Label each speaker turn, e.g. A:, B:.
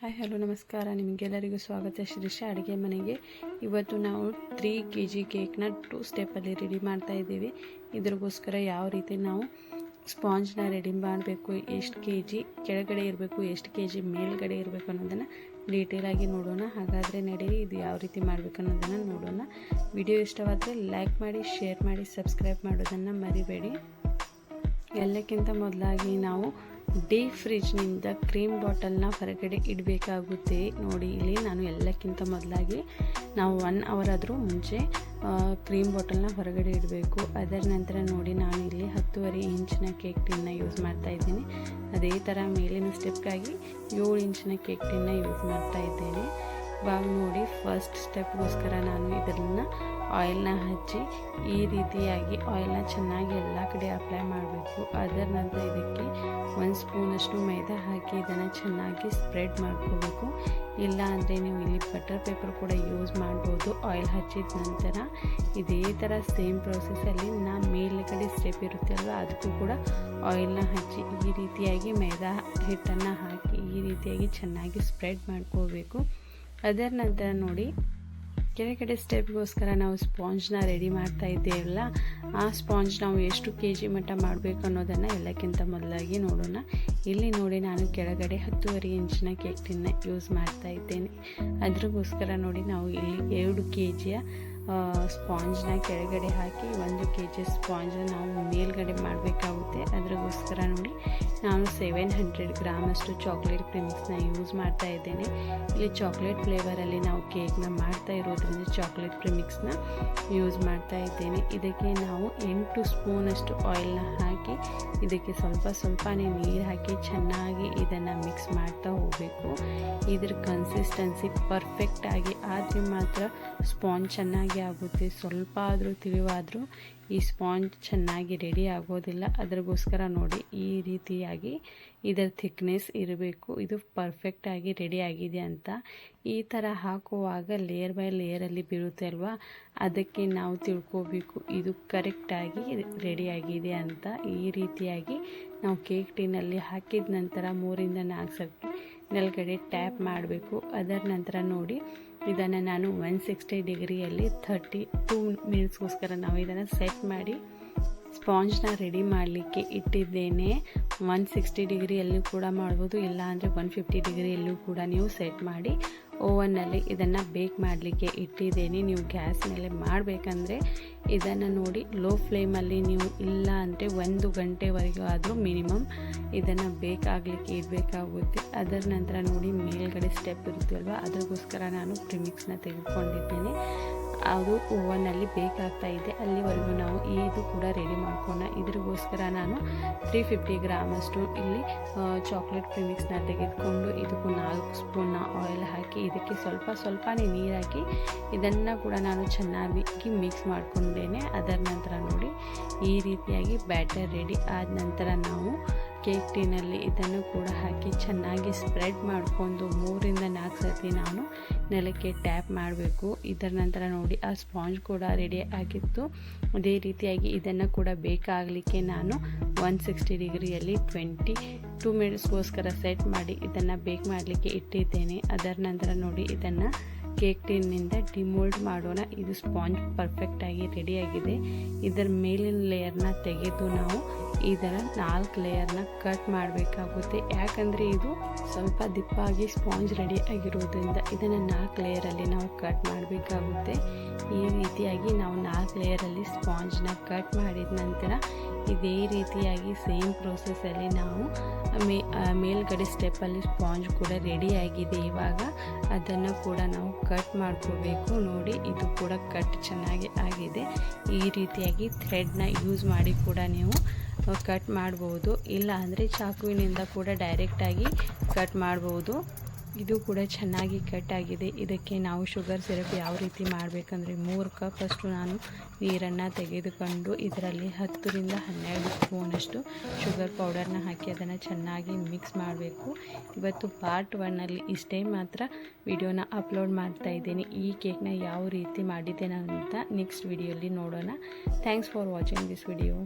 A: Hi, hello, ನಮಸ್ಕಾರ. ನಿಮಗೆಲ್ಲರಿಗೂ ಸ್ವಾಗತ. ಶಿರೀಷ ಅಡುಗೆ ಮನೆಗೆ. ಇವತ್ತು ನಾವು ತ್ರೀ ಕೆ ಜಿ ಕೇಕ್ನ ಟೂ ಸ್ಟೆಪ್ಪಲ್ಲಿ ರೆಡಿ ಮಾಡ್ತಾ ಇದ್ದೀವಿ. ಇದ್ರಿಗೋಸ್ಕರ ಯಾವ ರೀತಿ ನಾವು ಸ್ಪಾಂಜ್ನ ರೆಡಿ ಮಾಡಬೇಕು, ಎಷ್ಟು ಕೆ ಜಿ ಕೆಳಗಡೆ ಇರಬೇಕು, ಎಷ್ಟು ಕೆ ಜಿ ಮೇಲ್ಗಡೆ ಇರಬೇಕು ಅನ್ನೋದನ್ನು ಡೀಟೇಲಾಗಿ ನೋಡೋಣ. ಹಾಗಾದರೆ ನಡೀರಿ, ಇದು ಯಾವ ರೀತಿ ಮಾಡಬೇಕು ಅನ್ನೋದನ್ನು ನೋಡೋಣ. ವಿಡಿಯೋ ಇಷ್ಟವಾದರೆ ಲೈಕ್ ಮಾಡಿ ಶೇರ್ ಮಾಡಿ ಸಬ್ಸ್ಕ್ರೈಬ್ ಮಾಡೋದನ್ನು ಮರಿಬೇಡಿ. ಎಲ್ಲಕ್ಕಿಂತ ಮೊದಲಾಗಿ ನಾವು ಡೀಪ್ ಫ್ರಿಜ್ನಿಂದ ಕ್ರೀಮ್ ಬಾಟಲ್ನ ಹೊರಗಡೆ ಇಡಬೇಕಾಗುತ್ತೆ. ನೋಡಿ, ಇಲ್ಲಿ ನಾನು ಎಲ್ಲಕ್ಕಿಂತ ಮೊದಲಾಗಿ ನಾವು ಒನ್ ಅವರ್ ಆದರೂ ಮುಂಚೆ ಕ್ರೀಮ್ ಬಾಟಲ್ನ ಹೊರಗಡೆ ಇಡಬೇಕು. ಅದರ ನಂತರ ನೋಡಿ, ನಾನು ಇಲ್ಲಿ ಹತ್ತುವರೆ ಇಂಚಿನ ಕೇಕ್ ಟಿನ್ನ ಯೂಸ್ ಮಾಡ್ತಾ ಇದ್ದೀನಿ. ಅದೇ ಥರ ಮೇಲಿನ ಸ್ಟೆಪ್ಗಾಗಿ ಏಳು ಇಂಚಿನ ಕೇಕ್ ಟಿನ್ನ ಯೂಸ್ ಮಾಡ್ತಾ ಇದ್ದೇನೆ. ಇವಾಗ ನೋಡಿ ಫಸ್ಟ್ ಸ್ಟೆಪ್ಗೋಸ್ಕರ ನಾನು ಇದನ್ನು ಆಯಿಲ್ನ ಹಚ್ಚಿ ಈ ರೀತಿಯಾಗಿ ಆಯಿಲ್ನ ಚೆನ್ನಾಗಿ ಎಲ್ಲ ಕಡೆ ಅಪ್ಲೈ ಮಾಡಬೇಕು. ಅದರ ನಂತರ ಇದಕ್ಕೆ ಒಂದು ಸ್ಪೂನಷ್ಟು ಮೈದಾ ಹಾಕಿ ಇದನ್ನು ಚೆನ್ನಾಗಿ ಸ್ಪ್ರೆಡ್ ಮಾಡ್ಕೋಬೇಕು. ಇಲ್ಲ ಅಂದರೆ ನೀವು ಇಲ್ಲಿ ಬಟರ್ ಪೇಪರ್ ಕೂಡ ಯೂಸ್ ಮಾಡ್ಬೋದು. ಆಯಿಲ್ ಹಚ್ಚಿದ ನಂತರ ಇದೇ ಥರ ಸೇಮ್ ಪ್ರೊಸೆಸಲ್ಲಿ ನಾ ಮೇಲುಗಡೆ ಸ್ಟೆಪ್ ಇರುತ್ತೆ ಅಲ್ವ? ಅದಕ್ಕೂ ಕೂಡ ಆಯಿಲ್ನ ಹಚ್ಚಿ ಈ ರೀತಿಯಾಗಿ ಮೈದಾ ಹಿಟ್ಟನ್ನು ಹಾಕಿ ಈ ರೀತಿಯಾಗಿ ಚೆನ್ನಾಗಿ ಸ್ಪ್ರೆಡ್ ಮಾಡ್ಕೋಬೇಕು. ಅದರ ನಂತರ ನೋಡಿ ಕೆಳಗಡೆ ಸ್ಟೆಪ್ಗೋಸ್ಕರ ನಾವು ಸ್ಪಾಂಜ್ನ ರೆಡಿ ಮಾಡ್ತಾ ಇದ್ದೇವಲ್ಲ, ಆ ಸ್ಪಾಂಜ್ ನಾವು ಎಷ್ಟು ಕೆ ಜಿ ಮಟ್ಟ ಮಾಡಬೇಕು ಅನ್ನೋದನ್ನು ಎಲ್ಲಕ್ಕಿಂತ ಮೊದಲಾಗಿ ನೋಡೋಣ. ಇಲ್ಲಿ ನೋಡಿ ನಾನು ಕೆಳಗಡೆ ಹತ್ತುವರೆ ಇಂಚಿನ ಕೇಕ್ ಟಿನ್ನ ಯೂಸ್ ಮಾಡ್ತಾ ಇದ್ದೇನೆ. ಅದ್ರಗೋಸ್ಕರ ನೋಡಿ ನಾವು ಇಲ್ಲಿ ಎರಡು ಕೆ ಜಿಯ ಸ್ಪಾಂಜ್ನ ಕೆಳಗಡೆ ಹಾಕಿ ಒಂದು ಕೆ ಜಿ ಸ್ಪಾಂಜ್ ನಾವು ಮೇಲ್ಗಡೆ ಮಾಡಬೇಕಾಗುತ್ತೆ. ಅದಕ್ಕೋಸ್ಕರ ನೋಡಿ, ನಾನು ಸೆವೆನ್ ಹಂಡ್ರೆಡ್ ಗ್ರಾಮಷ್ಟು ಚಾಕ್ಲೇಟ್ ಕ್ರೀಮ್ಸ್ನ ಯೂಸ್ ಮಾಡ್ತಾ ಇದ್ದೇನೆ. ಇಲ್ಲಿ ಚಾಕ್ಲೇಟ್ ಫ್ಲೇವರಲ್ಲಿ ನಾವು ಕೇಕ್ನ ಮಾಡ್ತಾ ಇರೋದ್ರಿಂದ ಚಾಕ್ಲೇಟ್ ಕ್ರೀಮಿಕ್ಸ್ನ ಯೂಸ್ ಮಾಡ್ತಾ ಇದ್ದೇನೆ. ಇದಕ್ಕೆ ನಾವು ಎಂಟು ಸ್ಪೂನಷ್ಟು ಆಯಿಲ್ನ ಹಾಕಿ, ಇದಕ್ಕೆ ಸ್ವಲ್ಪ ಸ್ವಲ್ಪನೇ ನೀರು ಹಾಕಿ ಚೆನ್ನಾಗಿ ಇದನ್ನು ಮಿಕ್ಸ್ ಮಾಡ್ತಾ ಹೋಗಬೇಕು. ಇದ್ರ ಕನ್ಸಿಸ್ಟೆನ್ಸಿ ಪರ್ಫೆಕ್ಟಾಗಿ ಆದರೆ ಮಾತ್ರ ಸ್ಪಾಂಜ್ ಚೆನ್ನಾಗಿ ಆಗುತ್ತೆ. ಸ್ವಲ್ಪ ಆದರೂ ತಿಳಿವಾದರೂ ಈ ಸ್ಪಾಂಜ್ ಚೆನ್ನಾಗಿ ರೆಡಿ ಆಗೋದಿಲ್ಲ. ಅದ್ರಗೋಸ್ಕರ ನೋಡಿ ಈ ರೀತಿಯಾಗಿ ಇದರ ಥಿಕ್ನೆಸ್ ಇರಬೇಕು. ಇದು ಪರ್ಫೆಕ್ಟಾಗಿ ರೆಡಿ ಆಗಿದೆ ಅಂತ. ಈ ಥರ ಹಾಕುವಾಗ ಲೇಯರ್ ಬೈ ಲೇಯರಲ್ಲಿ ಬೀಳುತ್ತೆ ಅಲ್ವಾ? ಅದಕ್ಕೆ ನಾವು ತಿಳ್ಕೋಬೇಕು ಇದು ಕರೆಕ್ಟಾಗಿ ರೆಡಿಯಾಗಿದೆ ಅಂತ. ಈ ರೀತಿಯಾಗಿ ನಾವು ಕೇಕ್ ಟಿನಲ್ಲಿ ಹಾಕಿದ ನಂತರ ಮೂರಿಂದ ನಾಲ್ಕು ಸರ್ತಿ ನೆಲಗಡೆ ಟ್ಯಾಪ್ ಮಾಡಬೇಕು. ಅದರ ನಂತರ ನೋಡಿ, ಇದನ್ನು ನಾನು ಒನ್ ಸಿಕ್ಸ್ಟಿ ಡಿಗ್ರಿಯಲ್ಲಿ ಥರ್ಟಿ ಟೂ ಮಿನಿಟ್ಸ್ಗೋಸ್ಕರ ನಾವು ಇದನ್ನು ಸೆಟ್ ಮಾಡಿ ಸ್ಪಾಂಜ್ನ ರೆಡಿ ಮಾಡಲಿಕ್ಕೆ ಇಟ್ಟಿದ್ದೇನೆ. ಒನ್ ಸಿಕ್ಸ್ಟಿ ಡಿಗ್ರಿಯಲ್ಲೂ ಕೂಡ ಮಾಡ್ಬೋದು, ಇಲ್ಲ ಅಂದರೆ ಒನ್ ಫಿಫ್ಟಿ ಡಿಗ್ರಿಯಲ್ಲೂ ಕೂಡ ನೀವು ಸೆಟ್ ಮಾಡಿ ಓವನ್ನಲ್ಲಿ ಇದನ್ನು ಬೇಕ್ ಮಾಡಲಿಕ್ಕೆ ಇಟ್ಟಿದ್ದೇನೆ. ನೀವು ಗ್ಯಾಸ್ ಮೇಲೆ ಮಾಡಬೇಕಂದ್ರೆ ಇದನ್ನು ನೋಡಿ ಲೋ ಫ್ಲೇಮಲ್ಲಿ ನೀವು ಇಲ್ಲ ಅಂದರೆ ಒಂದು ಗಂಟೆವರೆಗೂ ಆದರೂ ಮಿನಿಮಮ್ ಇದನ್ನು ಬೇಕಾಗಲಿಕ್ಕೆ ಇಡಬೇಕಾಗುತ್ತೆ. ಅದರ ನಂತರ ನೋಡಿ ಮೇಲ್ಗಡೆ ಸ್ಟೆಪ್ ಇರುತ್ತಲ್ವ, ಅದಕ್ಕೋಸ್ಕರ ನಾನು ಪ್ರಿಮಿಕ್ಸ್ನ ತೆಗೆದುಕೊಂಡಿದ್ದೇನೆ. ಅದು ಓವನ್ನಲ್ಲಿ ಬೇಕಾಗ್ತಾ ಇದೆ. ಅಲ್ಲಿವರೆಗೂ ನಾವು ಇದು ಕೂಡ ರೆಡಿ ಮಾಡ್ಕೋಣ ಇದ್ರಿಗೋಸ್ಕರ ನಾನು ತ್ರೀ ಫಿಫ್ಟಿ ಗ್ರಾಮಷ್ಟು ಇಲ್ಲಿ ಚಾಕ್ಲೇಟ್ ಪ್ರಿಮಿಕ್ಸ್ನ ತೆಗೆದುಕೊಂಡು ಇದಕ್ಕೂ ನಾಲ್ಕು ಸ್ಪೂನ್ನ ಆಯಿಲ್ ಹಾಕಿ ಇದಕ್ಕೆ ಸ್ವಲ್ಪ ಸ್ವಲ್ಪನೇ ನೀರು ಹಾಕಿ ಇದನ್ನು ಕೂಡ ನಾನು ಚೆನ್ನಾಗಿ ಮಿಕ್ಸ್ ಮಾಡಿಕೊಂಡೇನೆ. ಅದರ ನಂತರ ನೋಡಿ ಈ ರೀತಿಯಾಗಿ ಬ್ಯಾಟರ್ ರೆಡಿ ಆದ ನಂತರ ನಾವು ಕೇಕ್ ಟೀನಲ್ಲಿ ಇದನ್ನು ಕೂಡ ಹಾಕಿ ಚೆನ್ನಾಗಿ ಸ್ಪ್ರೆಡ್ ಮಾಡಿಕೊಂಡು ಮೂರಿಂದ ನಾಲ್ಕು ಸರ್ತಿ ನಾನು ನೆಲಕ್ಕೆ ಟ್ಯಾಪ್ ಮಾಡಬೇಕು. ಇದರ ನಂತರ ನೋಡಿ, ಆ ಸ್ಪಾಂಜ್ ಕೂಡ ರೆಡಿ ಆಗಿತ್ತು. ಅದೇ ರೀತಿಯಾಗಿ ಇದನ್ನು ಕೂಡ ಬೇಕಾಗಲಿಕ್ಕೆ ನಾನು ಒನ್ ಸಿಕ್ಸ್ಟಿ ಡಿಗ್ರಿಯಲ್ಲಿ ಟ್ವೆಂಟಿ ಟೂ ಮಿನಿಟ್ಸ್ಗೋಸ್ಕರ ಸೆಟ್ ಮಾಡಿ ಇದನ್ನು ಬೇಕ್ ಮಾಡಲಿಕ್ಕೆ ಇಟ್ಟಿದ್ದೇನೆ. ಅದರ ನಂತರ ನೋಡಿ, ಇದನ್ನು ಕೇಕ್ ಟಿನ್ನಿಂದ ಡಿಮೋಲ್ಡ್ ಮಾಡೋಣ. ಇದು ಸ್ಪಾಂಜ್ ಪರ್ಫೆಕ್ಟಾಗಿ ರೆಡಿಯಾಗಿದೆ ಇದರ ಮೇಲಿನ ಲೇಯರ್ನ ತೆಗೆದು ನಾವು ಇದರ ನಾಲ್ಕು ಲೇಯರ್ನ ಕಟ್ ಮಾಡಬೇಕಾಗುತ್ತೆ. ಯಾಕಂದರೆ ಇದು ಸ್ವಲ್ಪ ದಿಪ್ಪಾಗಿ ಸ್ಪಾಂಜ್ ರೆಡಿ ಆಗಿರೋದ್ರಿಂದ ಇದನ್ನು ನಾಲ್ಕು ಲೇಯರಲ್ಲಿ ನಾವು ಕಟ್ ಮಾಡಬೇಕಾಗುತ್ತೆ. ಈ ರೀತಿಯಾಗಿ ನಾವು ನಾಲ್ಕು ಲೇಯರಲ್ಲಿ ಸ್ಪಾಂಜ್ನ ಕಟ್ ಮಾಡಿದ ನಂತರ ಇದೇ ರೀತಿಯಾಗಿ ಸೇಮ್ ಪ್ರೋಸೆಸ್ಸಲ್ಲಿ ನಾವು ಮೇಲ್ಗಡೆ ಸ್ಟೆಪ್ಪಲ್ಲಿ ಸ್ಪಾಂಜ್ ಕೂಡ ರೆಡಿಯಾಗಿದೆ ಇವಾಗ ಅದನ್ನು ಕೂಡ ನಾವು ಕಟ್ ಮಾಡ್ಕೋಬೇಕು. ನೋಡಿ, ಇದು ಕೂಡ ಕಟ್ ಚೆನ್ನಾಗಿ ಆಗಿದೆ. ಈ ರೀತಿಯಾಗಿ ಥ್ರೆಡ್ನ ಯೂಸ್ ಮಾಡಿ ಕೂಡ ನೀವು ಕಟ್ ಮಾಡ್ಬೋದು. ಇಲ್ಲ ಅಂದರೆ ಚಾಕುವಿನಿಂದ ಕೂಡ ಡೈರೆಕ್ಟಾಗಿ ಕಟ್ ಮಾಡ್ಬೋದು. ಇದು ಕೂಡ ಚೆನ್ನಾಗಿ ಕಟ್ ಆಗಿದೆ. ಇದಕ್ಕೆ ನಾವು ಶುಗರ್ ಸಿರಪ್ ಯಾವ ರೀತಿ ಮಾಡಬೇಕಂದ್ರೆ ಮೂರು ಕಪ್ ಅಷ್ಟು ನಾನು ನೀರನ್ನು ತೆಗೆದುಕೊಂಡು ಇದರಲ್ಲಿ ಹತ್ತರಿಂದ ಹನ್ನೆರಡು ಸ್ಪೂನಷ್ಟು ಶುಗರ್ ಪೌಡರ್ನ ಹಾಕಿ ಅದನ್ನು ಚೆನ್ನಾಗಿ ಮಿಕ್ಸ್ ಮಾಡಬೇಕು. ಇವತ್ತು ಪಾರ್ಟ್ ಒನ್ನಲ್ಲಿ ಇಷ್ಟೇ ಮಾತ್ರ ವಿಡಿಯೋನ ಅಪ್ಲೋಡ್ ಮಾಡ್ತಾ ಇದ್ದೀನಿ. ಈ ಕೇಕ್ನ ಯಾವ ರೀತಿ ಮಾಡಿದ್ದೇನೆ ಅಂತ ನೆಕ್ಸ್ಟ್ ವಿಡಿಯೋಲಿ ನೋಡೋಣ. Thanks for watching this video